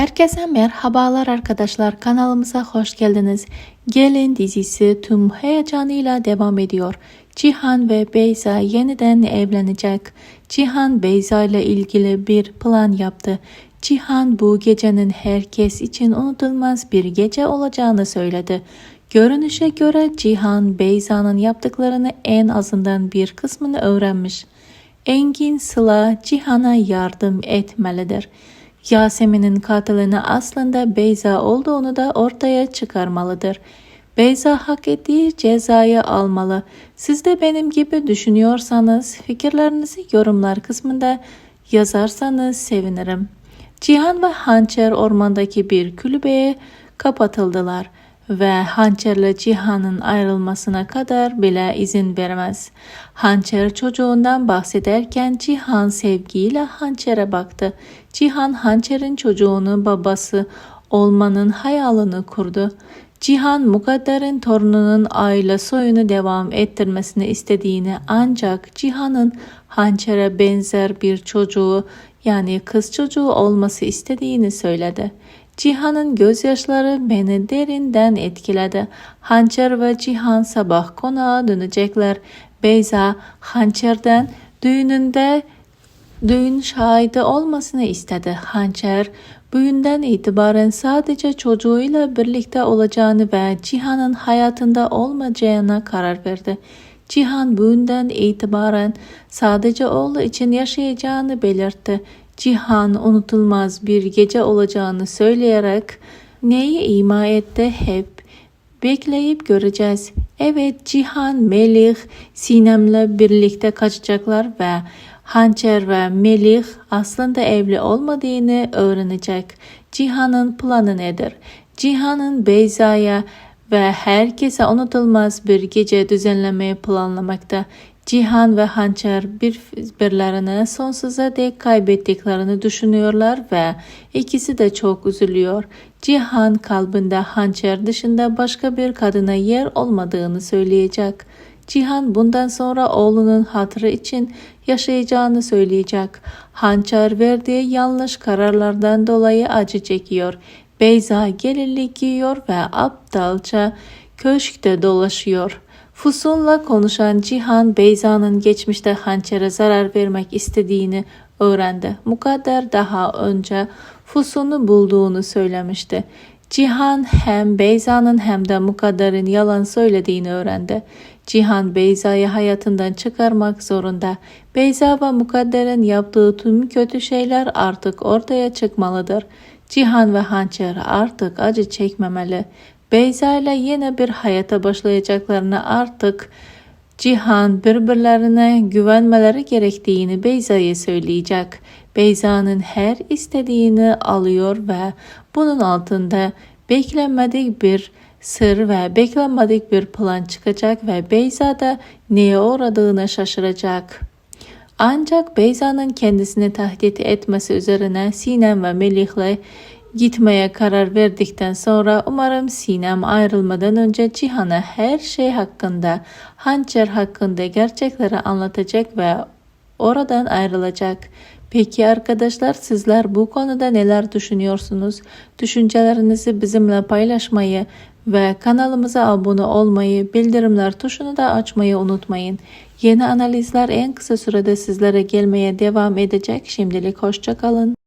Herkese merhabalar arkadaşlar kanalımıza hoş geldiniz. Gelin dizisi tüm heyecanıyla devam ediyor. Cihan ve Beyza yeniden evlenecek. Cihan Beyza ile ilgili bir plan yaptı. Cihan bu gecenin herkes için unutulmaz bir gece olacağını söyledi. Görünüşe göre Cihan Beyza'nın yaptıklarını en azından bir kısmını öğrenmiş. Engin Sıla Cihan'a yardım etmelidir. Yasemin'in katilini aslında Beyza olduğunu da ortaya çıkarmalıdır. Beyza hak ettiği cezayı almalı. Siz de benim gibi düşünüyorsanız fikirlerinizi yorumlar kısmında yazarsanız sevinirim. Cihan ve Hançer ormandaki bir kulübeye kapatıldılar ve Hançer'le Cihan'ın ayrılmasına kadar bile izin vermez. Hançer çocuğundan bahsederken Cihan sevgiyle Hançer'e baktı. Cihan Hançer'in çocuğunu babası olmanın hayalini kurdu. Cihan Mukadder'in torununun aile soyunu devam ettirmesini istediğini ancak Cihan'ın Hançer'e benzer bir çocuğu yani kız çocuğu olması istediğini söyledi. Cihan'ın gözyaşları beni derinden etkiledi. Hançer ve Cihan sabah konağa dönecekler. Beyza Hançer'den düğününde düğün şahidi olmasını istedi. Hançer bugünden itibaren sadece çocuğuyla birlikte olacağını ve Cihan'ın hayatında olmayacağına karar verdi. Cihan bugünden itibaren sadece oğlu için yaşayacağını belirtti. Cihan unutulmaz bir gece olacağını söyleyerek neyi ima etti hep bekleyip göreceğiz. Evet Cihan, Melih, Sinem'le birlikte kaçacaklar ve Hançer ve Melih aslında evli olmadığını öğrenecek. Cihan'ın planı nedir? Cihan'ın Beyza'ya ve herkese unutulmaz bir gece düzenlemeyi planlamakta. Cihan ve Hançer birbirlerini sonsuza dek kaybettiklerini düşünüyorlar ve ikisi de çok üzülüyor. Cihan kalbinde Hançer dışında başka bir kadına yer olmadığını söyleyecek. Cihan bundan sonra oğlunun hatırı için yaşayacağını söyleyecek. Hançer verdiği yanlış kararlardan dolayı acı çekiyor. Beyza gelinlik giyiyor ve aptalca köşkte dolaşıyor. Fusun'la konuşan Cihan, Beyza'nın geçmişte hançere zarar vermek istediğini öğrendi. Mukadder daha önce Fusun'u bulduğunu söylemişti. Cihan hem Beyza'nın hem de Mukadder'in yalan söylediğini öğrendi. Cihan Beyza'yı hayatından çıkarmak zorunda. Beyza ve Mukadder'in yaptığı tüm kötü şeyler artık ortaya çıkmalıdır. Cihan ve Hançer artık acı çekmemeli. Beyza ile yeni bir hayata başlayacaklarını artık Cihan birbirlerine güvenmeleri gerektiğini Beyza'ya söyleyecek. Beyza'nın her istediğini alıyor ve bunun altında beklenmedik bir sır ve beklenmedik bir plan çıkacak ve Beyza da neye uğradığını şaşıracak. Ancak Beyza'nın kendisini tahdit etmesi üzerine Sinem ve Melih'le gitmeye karar verdikten sonra umarım Sinem ayrılmadan önce Cihan'a her şey hakkında, hançer hakkında gerçekleri anlatacak ve oradan ayrılacak. Peki arkadaşlar sizler bu konuda neler düşünüyorsunuz? Düşüncelerinizi bizimle paylaşmayı ve kanalımıza abone olmayı, bildirimler tuşunu da açmayı unutmayın. Yeni analizler en kısa sürede sizlere gelmeye devam edecek. Şimdilik hoşçakalın.